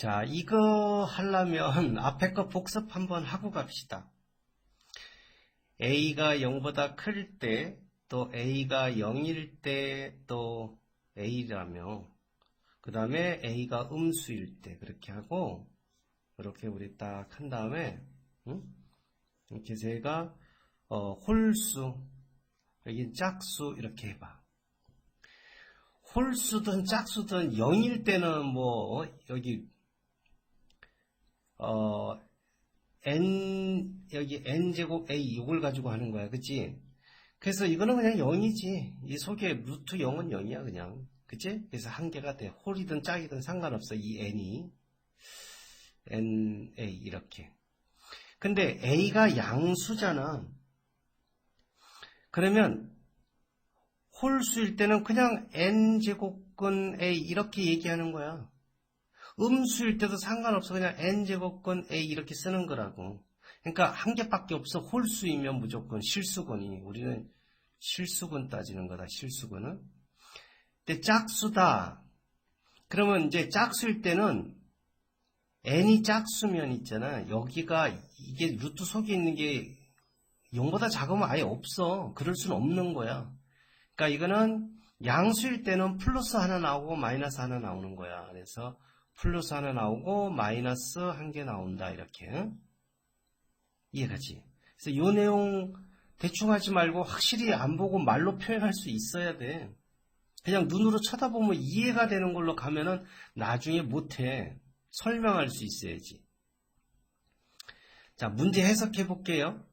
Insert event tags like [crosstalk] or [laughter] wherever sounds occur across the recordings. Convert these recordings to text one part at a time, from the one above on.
자, 이거 하려면 앞에 거 복습 한번 하고 갑시다. a가 0보다 클 때, 또 a가 0일 때, 또 a라며, 그 다음에 a가 음수일 때, 그렇게 하고, 이렇게 우리 딱 한 다음에, 응? 이렇게 제가, 어, 홀수, 여기 짝수, 이렇게 해봐. 홀수든 짝수든 0일 때는 뭐, 어, 여기, 어, n, 여기 n제곱 a 이걸 가지고 하는 거야. 그치? 그래서 이거는 그냥 0이지. 이 속에 루트 0은 0이야, 그냥. 그치? 그래서 한 개가 돼. 홀이든 짝이든 상관없어. 이 n이. n, a, 이렇게. 근데 a가 양수잖아. 그러면 홀수일 때는 그냥 n제곱근 a 이렇게 얘기하는 거야. 음수일 때도 상관없어. 그냥 n제곱근 a 이렇게 쓰는 거라고. 그러니까 한 개밖에 없어. 홀수이면 무조건 실수근이. 우리는 실수근 따지는 거다. 실수근은. 근데 짝수다. 그러면 이제 짝수일 때는 n이 짝수면 있잖아. 여기가 이게 루트 속에 있는 게 0보다 작으면 아예 없어. 그럴 수는 없는 거야. 그러니까 이거는 양수일 때는 플러스 하나 나오고 마이너스 하나 나오는 거야. 그래서 플러스 하나 나오고 마이너스 한 개 나온다. 이렇게. 이해가지? 그래서 이 내용 대충 하지 말고 확실히 안 보고 말로 표현할 수 있어야 돼. 그냥 눈으로 쳐다보면 이해가 되는 걸로 가면은 나중에 못해. 설명할 수 있어야지. 자, 문제 해석해 볼게요.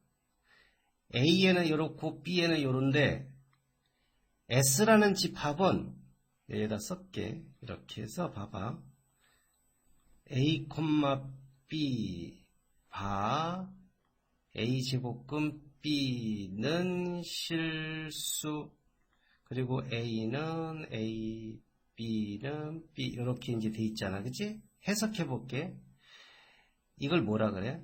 A에는 이렇고 B에는 이런데 S라는 집합은 여기다 쓸게. 이렇게 해서 봐봐. A, B 바 A 제곱근 B는 실수 그리고 A는 A, B는 B 이렇게 이제 돼 있잖아. 그치? 해석해 볼게. 이걸 뭐라 그래?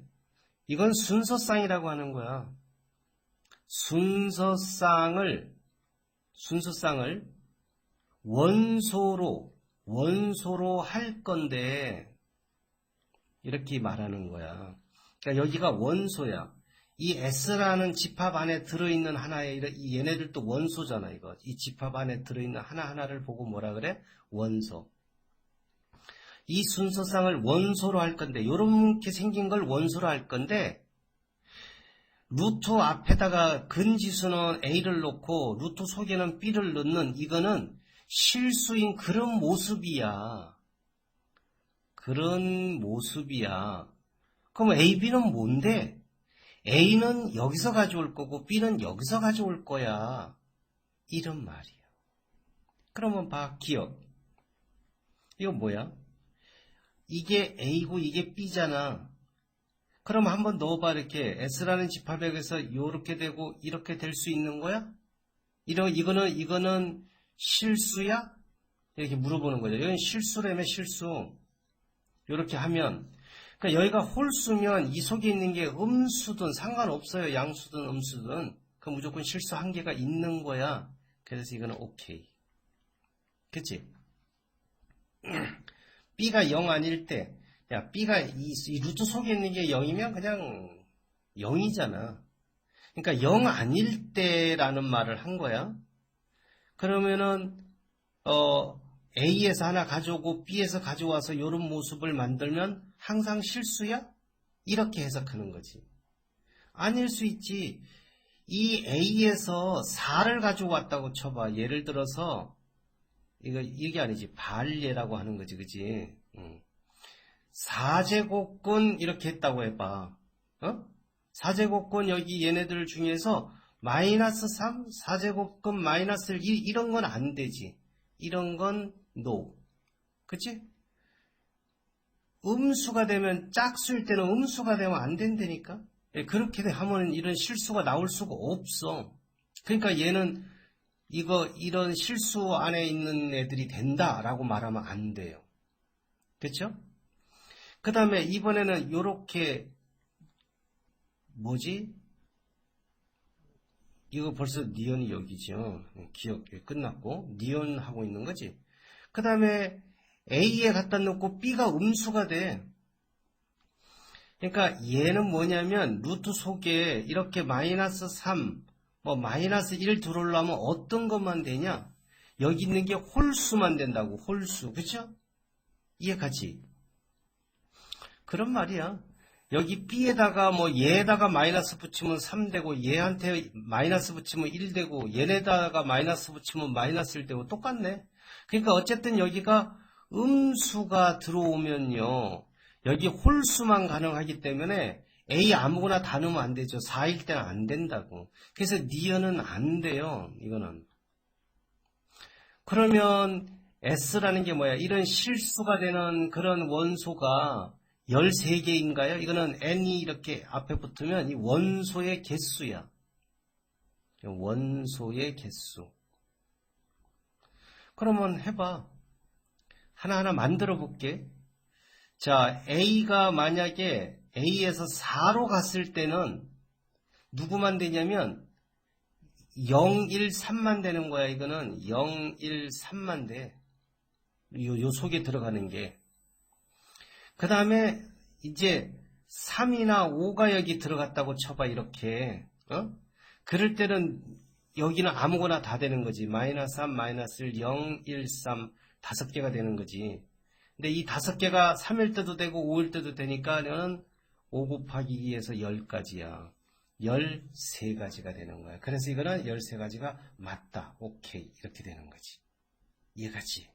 이건 순서쌍이라고 하는 거야. 순서쌍을 순서쌍을 원소로 원소로 할 건데 이렇게 말하는 거야. 그러니까 여기가 원소야. 이 S라는 집합 안에 들어있는 하나의 이 얘네들도 원소잖아 이거. 이 집합 안에 들어있는 하나 하나를 보고 뭐라 그래? 원소. 이 순서상을 원소로 할 건데 요렇게 생긴 걸 원소로 할 건데 루트 앞에다가 근지수는 A를 놓고 루트 속에는 B를 넣는 이거는 실수인 그런 모습이야. 그런 모습이야. 그럼 A, B는 뭔데? A는 여기서 가져올 거고 B는 여기서 가져올 거야. 이런 말이야. 그러면 봐, 기억. 이거 뭐야? 이게 A고 이게 B잖아. 그럼 한번 넣어봐 이렇게 S라는 집합에서 이렇게 되고 이렇게 될 수 있는 거야? 이러 이거는 이거는 실수야? 이렇게 물어보는 거죠. 이건 실수라며 실수. 이렇게 하면 그러니까 여기가 홀수면 이 속에 있는 게 음수든 상관없어요. 양수든 음수든 그 무조건 실수 한 개가 있는 거야. 그래서 이거는 오케이. 그치? [clears throat] B가 0 아닐 때, 야, B가 이, 이 루트 속에 있는 게 0이면 그냥 0이잖아. 그러니까 0 아닐 때라는 말을 한 거야. 그러면은, 어, A에서 하나 가져오고 B에서 가져와서 이런 모습을 만들면 항상 실수야? 이렇게 해석하는 거지. 아닐 수 있지. 이 A에서 4를 가져왔다고 쳐봐. 예를 들어서 이거 이게 아니지 발예라고 하는 거지, 그지? 응. 4제곱근 이렇게 했다고 해봐. 어? 4제곱근 여기 얘네들 중에서 마이너스 3, 4제곱근 마이너스 1 이런 건 안 되지. 이런 건 no. 그치? 음수가 되면 짝수일 때는 음수가 되면 안 된다니까. 예, 그렇게 하면 이런 실수가 나올 수가 없어. 그러니까 얘는 이거 이런 실수 안에 있는 애들이 된다라고 말하면 안 돼요. 그렇죠? 그 다음에 이번에는 이렇게 뭐지? 이거 벌써 니온이 여기죠. 기억 끝났고 니온 하고 있는 거지. 그 다음에 A에 갖다 놓고 B가 음수가 돼. 그러니까 얘는 뭐냐면 루트 속에 이렇게 마이너스 3, 뭐 마이너스 1 들어오려면 어떤 것만 되냐? 여기 있는 게 홀수만 된다고 홀수 그죠? 이해 가지? 그런 말이야. 여기 B에다가 뭐 얘에다가 마이너스 붙이면 3되고 얘한테 마이너스 붙이면 1되고 얘네다가 마이너스 붙이면 마이너스 1되고 똑같네. 그러니까 어쨌든 여기가 음수가 들어오면요. 여기 홀수만 가능하기 때문에 A 아무거나 다 넣으면 안 되죠. 4일 때는 안 된다고. 그래서 니은은 안 돼요. 이거는. 그러면 S라는 게 뭐야? 이런 실수가 되는 그런 원소가 13개인가요? 이거는 N이 이렇게 앞에 붙으면 이 원소의 개수야. 원소의 개수. 그러면 해봐. 하나하나 만들어 볼게. 자, A가 만약에 A에서 4로 갔을 때는 누구만 되냐면 0, 1, 3만 되는 거야. 이거는 0, 1, 3만 돼. 요, 요 속에 들어가는 게. 그 다음에 이제 3이나 5가 여기 들어갔다고 쳐봐. 이렇게. 어? 그럴 때는 여기는 아무거나 다 되는 거지. 마이너스 3, 마이너스 1, 0, 1, 3 다섯 개가 되는 거지. 근데 이 다섯 개가 3일 때도 되고 5일 때도 되니까 너는 5 곱하기 2에서 10가지야. 13가지가 되는 거야. 그래서 이거는 13가지가 맞다. 오케이. 이렇게 되는 거지. 이해가지?